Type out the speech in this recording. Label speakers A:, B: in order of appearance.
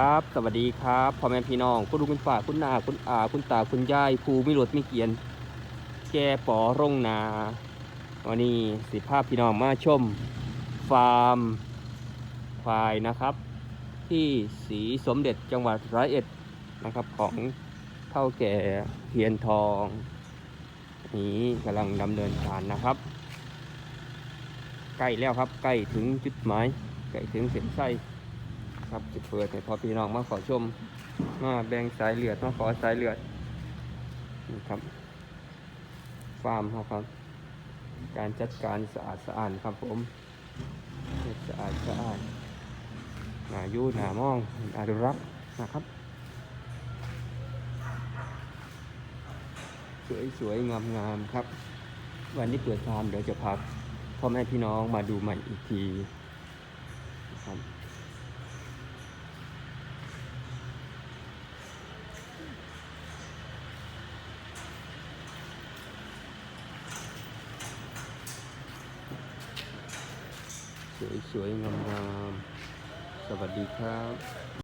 A: ครับ สวัสดีครับพ่อแม่พี่น้องคุณลุงคุณป้าคุณนาคุณอาคุณตาคุณยายภูมิรถมิเกียน แก่ปอร่งนา วันนี้สิภาพพี่น้องมาชม ฟาร์มควายนะครับ ที่สีสมเด็จจังหวัดร้อยเอ็ดนะครับของเท่าแก่เพียนทอง นี้กำลังดำเนินการนะครับ ใกล้แล้วครับใกล้ถึงจุดหมายใกล้ถึงเส้นไส้ ครับจะเปิดให้พอพี่น้องมาขอชม มาแบ่งสายเลือดมาขอสายเลือดนี่ครับฟาร์มขาครับ การจัดการสะอาดสะอาดครับผมสะอาดสะอาดหนายู่หนามองอนุรักษ์นะครับ สวยสวยงามงามๆครับ วันนี้เปิดฟาร์มเดี๋ยวจะพาพ่อแม่พี่น้องมาดูใหม่อีกทีนะครับ สวยสวยงามงามๆสวัสดีครับ